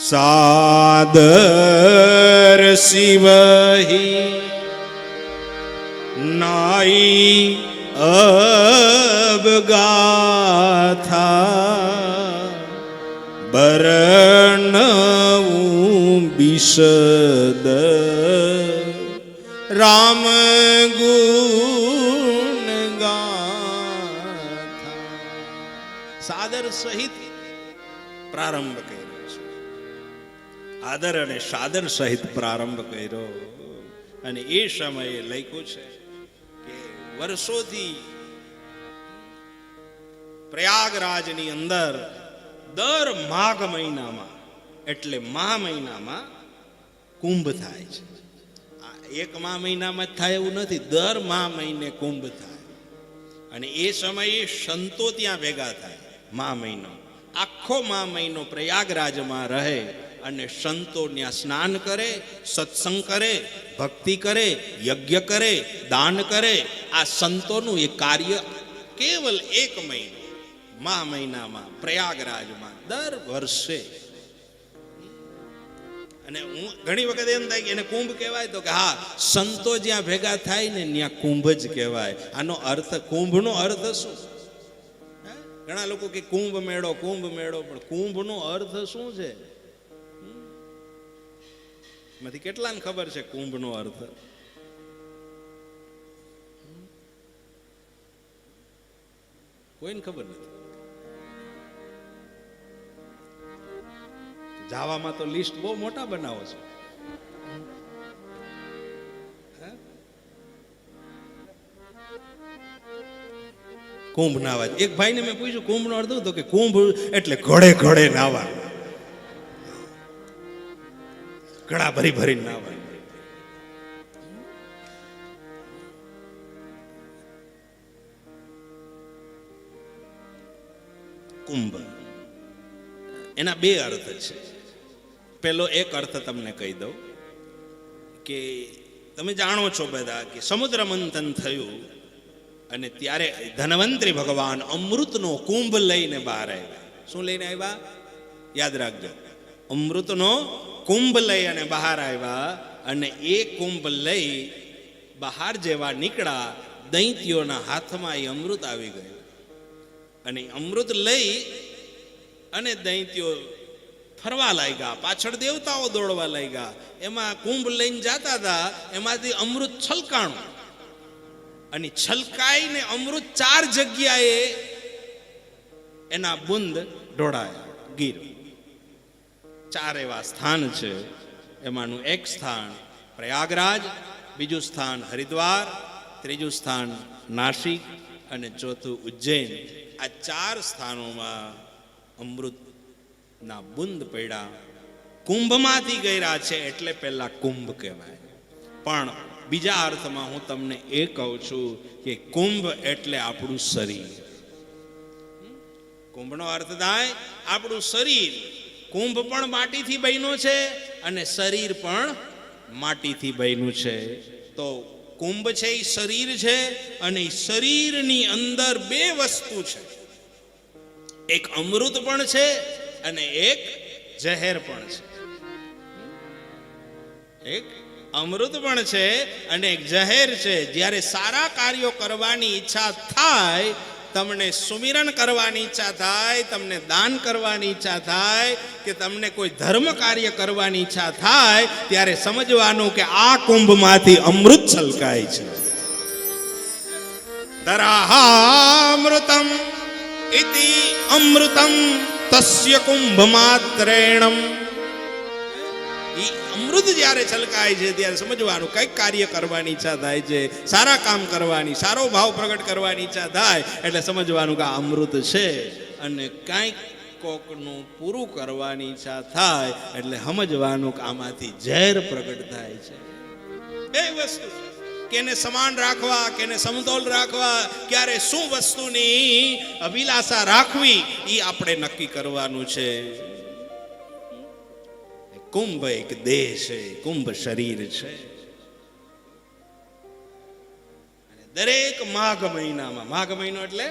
સાદર શિવહી નાઈ અબગાથા બરણવું બિષદ રામ ગુણ ગાથા સાદર સહિત પ્રારંભ કર્યો છે આદર અને સાદર સહિત પ્રારંભ કર્યો. અને એ સમયે લખ્યું છે કે વર્ષોથી પ્રયાગરાજની અંદર દર માઘ મહિનામાં, એટલે મા મહિનામાં કુંભ થાય છે. એક મા મહિનામાં જ થાય એવું નથી, દર મા મહિને કુંભ થાય. અને એ સમયે સંતો ત્યાં ભેગા થાય, મા મહિનો. આખો મા મહિનો પ્રયાગરાજમાં રહે. અને સંતો ત્યાં સ્નાન કરે, સત્સંગ કરે, ભક્તિ કરે, યજ્ઞ કરે, દાન કરે. આ સંતોનું એ કાર્ય કેવલ એક મહિનો, મા મહિનામાં, પ્રયાગરાજમાં, દર વર્ષે. અને હું ઘણી વખત એમ થાય કે એને કુંભ કહેવાય તો કે હા, સંતો જ્યાં ભેગા થાય ને ત્યાં કુંભ જ કહેવાય. આનો અર્થ, કુંભનો અર્થ શું? ઘણા લોકો કે કુંભ મેળો કુંભ મેળો, પણ કુંભનો અર્થ શું છે? માંથી કેટલાને ખબર છે કુંભનો અર્થ? કોઈને ખબર નથી? જાવામાં તો લિસ્ટ બહુ મોટા બનાવો છો? કુંભ નાવા. એક ભાઈને મેં પૂછ્યું, કુંભનો અર્થ શું? તો કે કુંભ એટલે ઘોડે ઘોડે નાવા. ઘડા ભરી ભરીને હોય. કુંભ. એના બે અર્થ છે. પેલો એક અર્થ તમને કહી દઉં કે તમે જાણો છો બધા કે સમુદ્ર મંથન થયું અને ત્યારે ધનવંતરી ભગવાન અમૃતનો કુંભ લઈને બહાર આવ્યા. શું લઈને આવ્યા? યાદ રાખજો. અમૃતનો કુંભ લઈ અને બહાર આવ્યા અને એ કુંભ લઈ બહાર જેવા નીકળ્યા, દૈત્યોના હાથમાં એ અમૃત આવી ગયું. અને અમૃત લઈ અને દૈત્યો ફરવા લાગ્યા, પાછળ દેવતાઓ દોડવા લાગ્યા. એમાં કુંભ લઈને જતા હતા, એમાંથી અમૃત છલકાણું. અને છલકાઈને અમૃત ચાર જગ્યાએ એના બુંદ ઢોળાયા, ગીર. ચાર એવા સ્થાન છે. એમાંનું એક સ્થાન પ્રયાગરાજ, બીજું સ્થાન હરિદ્વાર, ત્રીજું સ્થાન નાસિક અને ચોથું ઉજ્જૈન. આ ચાર સ્થાનોમાં અમૃતના બુંદ પડ્યા કુંભમાંથી ગયા છે એટલે પહેલાં કુંભ કહેવાય. પણ બીજા અર્થમાં હું તમને એ કહું છું કે કુંભ એટલે આપણું શરીર. કુંભનો અર્થ થાય આપણું શરીર. કુંભ પણ માટીથી બન્યો છે અને શરીર પણ માટીથી બન્યું છે. તો કુંભ છે એ શરીર છે અને શરીરની અંદર બે વસ્તુ છે. એક અમૃત પણ છે અને એક ઝહેર પણ છે. એક અમૃત પણ છે અને એક જહેર છે. જ્યારે સારા કાર્યો કરવાની ઈચ્છા થાય તમને સુમિરન કરવાની ઈચ્છા થાય, તમને દાન કરવાની ઈચ્છા થાય, કે તમને કોઈ ધર્મ કાર્ય કરવાની ઈચ્છા થાય, ત્યારે સમજવાનું કે આ કુંભમાંથી અમૃત છલકાય છે. દરાહામૃતમ ઇતિ અમૃતમ તસ્ય કુંભ માત્રેણમ ઈ અમૃત જ્યારે છલકાય છે ત્યારે સમજવાનું કંઈક કાર્ય કરવાની ઈચ્છા થાય છે, સારા કામ કરવાની, સારો ભાવ પ્રગટ કરવાની ઈચ્છા થાય, એટલે સમજવાનું કે આ અમૃત છે અને કંઈક કોકનું પૂરું કરવાની ઈચ્છા થાય, એટલે સમજવાનું કે આમાંથી ઝેર પ્રગટ થાય છે. બે વસ્તુ કેને સમાન રાખવા, કેને સમતોલ રાખવા, ક્યારે શું વસ્તુની અભિલાષા રાખવી એ આપણે નક્કી કરવાનું છે. કુંભ એક દેહ છે, કુંભ શરીર છે. દરેક માઘ મહિનામાં, માઘ મહિનો એટલે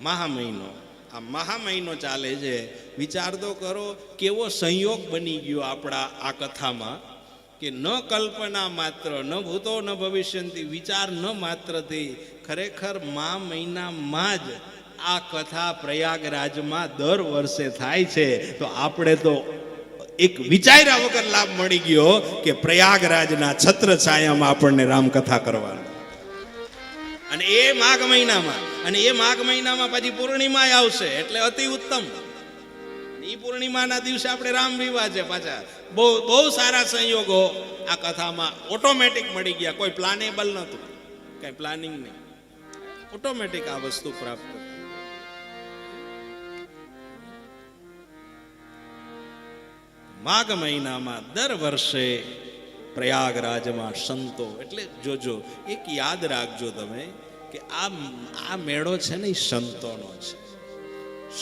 મહા મહિનો આ મહા મહિનો ચાલે છે. વિચાર તો કરો કેવો સંયોગ બની ગયો આપણા આ કથામાં, કે ન કલ્પના માત્ર, ન ભૂતો, ન ભવિષ્યંતી, વિચાર ન માત્રથી ખરેખર મા મહિનામાં જ આ કથા પ્રયાગરાજમાં દર વર્ષે થાય છે. તો આપણે તો એક વિચાર્યા વગર લાભ મળી ગયો કે પ્રયાગરાજના છત્ર છાયામાં આપણને રામકથા કરવાની. અને એ માઘ મહિનામાં, અને એ માઘ મહિનામાં પછી પૂર્ણિમા આવશે, એટલે અતિ ઉત્તમ. એ પૂર્ણિમાના દિવસે આપણે રામ વિવાહ છે પાછા. બહુ બહુ સારા સંયોગો આ કથામાં ઓટોમેટિક મળી ગયા. કોઈ પ્લાનેબલ નહોતું. કઈ પ્લાનિંગ નહીં. ઓટોમેટિક આ વસ્તુ પ્રાપ્ત થઈ. માઘ મહિનામાં દર વર્ષે પ્રયાગરાજમાં સંતો, એટલે જોજો એક યાદ રાખજો તમે કે આ આ મેળો છે ને એ સંતોનો છે.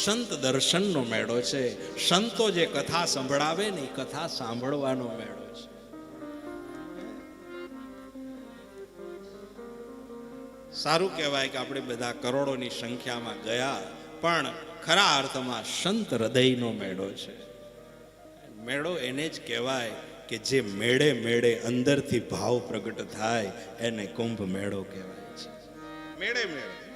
સંત દર્શનનો મેળો છે. સંતો જે કથા સંભળાવે ને એ કથા સાંભળવાનો મેળો છે. સારું કહેવાય કે આપણે બધા કરોડોની સંખ્યામાં ગયા, પણ ખરા અર્થમાં સંત હૃદયનો મેળો છે. મેળો એને જ કહેવાય કે જે મેળે મેળે અંદરથી ભાવ પ્રગટ થાય, એને કુંભ મેળો કહેવાય છે. મેળે મેળે.